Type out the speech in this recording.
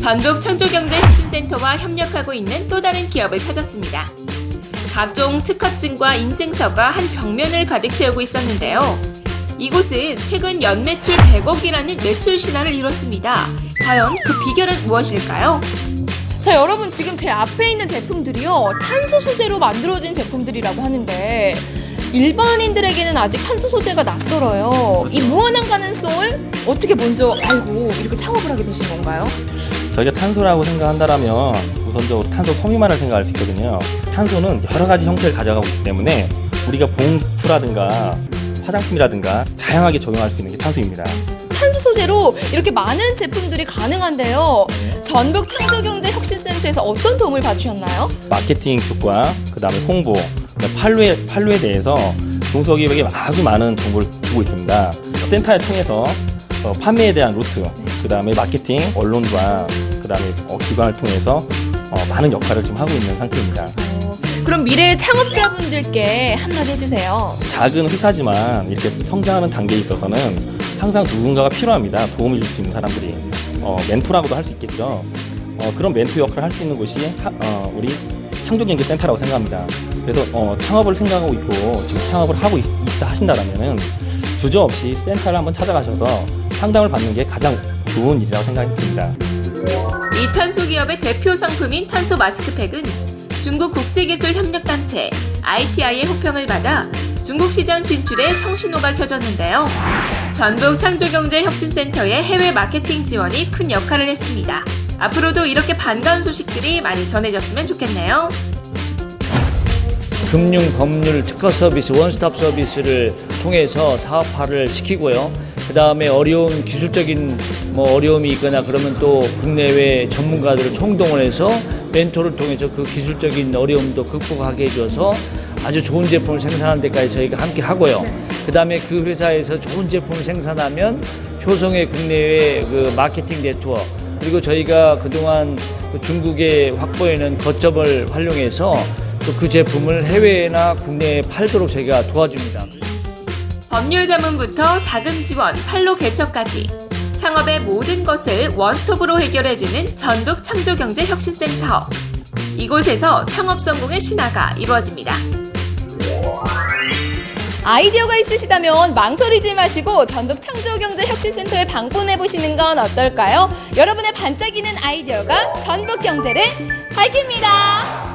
전북 창조경제혁신센터와 협력하고 있는 또 다른 기업을 찾았습니다. 각종 특허증과 인증서가 한 벽면을 가득 채우고 있었는데요. 이곳은 최근 연매출 100억이라는 매출 신화를 이뤘습니다. 과연 그 비결은 무엇일까요? 자, 여러분 지금 제 앞에 있는 제품들이요. 탄소 소재로 만들어진 제품들이라고 하는데 일반인들에게는 아직 탄소 소재가 낯설어요. 이 무한한 가능성을 어떻게 먼저 알고 이렇게 창업을 하게 되신 건가요? 저희가 탄소라고 생각한다라면 우선적으로 탄소 섬유만을 생각할 수 있거든요. 탄소는 여러 가지 형태를 가져가고 있기 때문에 우리가 봉투라든가 화장품이라든가 다양하게 적용할 수 있는 게 탄소입니다. 탄소 소재로 이렇게 많은 제품들이 가능한데요. 전북 창조경제혁신센터에서 어떤 도움을 받으셨나요? 마케팅 쪽과 그다음에 홍보, 판로에 판로에 대해서 중소기업에게 아주 많은 정보를 주고 있습니다. 센터를 통해서 어, 판매에 대한 루트, 그 다음에 마케팅, 언론과 그 다음에 어, 기관을 통해서 어, 많은 역할을 지금 하고 있는 상태입니다. 그럼 미래 창업자분들께 한마디 해주세요. 작은 회사지만 이렇게 성장하는 단계에 있어서는 항상 누군가가 필요합니다. 도움을 줄 수 있는 사람들이 어, 멘토라고도 할 수 있겠죠. 어, 그런 멘토 역할을 할 수 있는 곳이 하- 어, 우리 창조경제센터라고 생각합니다. 그래서 어, 창업을 생각하고 있고 지금 창업을 하고 있, 다 하신다라면은 주저 없이 센터를 한번 찾아가셔서 상담을 받는 게 가장 좋은 일이라고 생각이 듭니다. 이 탄소 기업의 대표 상품인 탄소 마스크팩은 중국 국제기술협력단체 ITI의 호평을 받아 중국 시장 진출에 청신호가 켜졌는데요. 전북 창조경제혁신센터의 해외 마케팅 지원이 큰 역할을 했습니다. 앞으로도 이렇게 반가운 소식들이 많이 전해졌으면 좋겠네요. 금융 법률 특허 서비스 원스톱 서비스를 통해서 사업화를 시키고요. 그 다음에 어려운 기술적인 뭐 어려움이 있거나 그러면 또 국내외 전문가들을 총동원 해서 멘토를 통해서 그 기술적인 어려움도 극복하게 해줘서 아주 좋은 제품을 생산하는 데까지 저희가 함께 하고요. 그 다음에 그 회사에서 좋은 제품을 생산하면 효성의 국내외 그 마케팅 네트워크 그리고 저희가 그동안 그 중국에 확보해낸 거점을 활용해서 또 그 제품을 해외나 국내에 팔도록 저희가 도와줍니다. 법률 자문부터 자금 지원, 판로 개척까지 창업의 모든 것을 원스톱으로 해결해주는 전북 창조경제혁신센터. 이곳에서 창업 성공의 신화가 이루어집니다. 아이디어가 있으시다면 망설이지 마시고 전북 창조경제혁신센터에 방문해 보시는 건 어떨까요? 여러분의 반짝이는 아이디어가 전북 경제를 밝힙니다.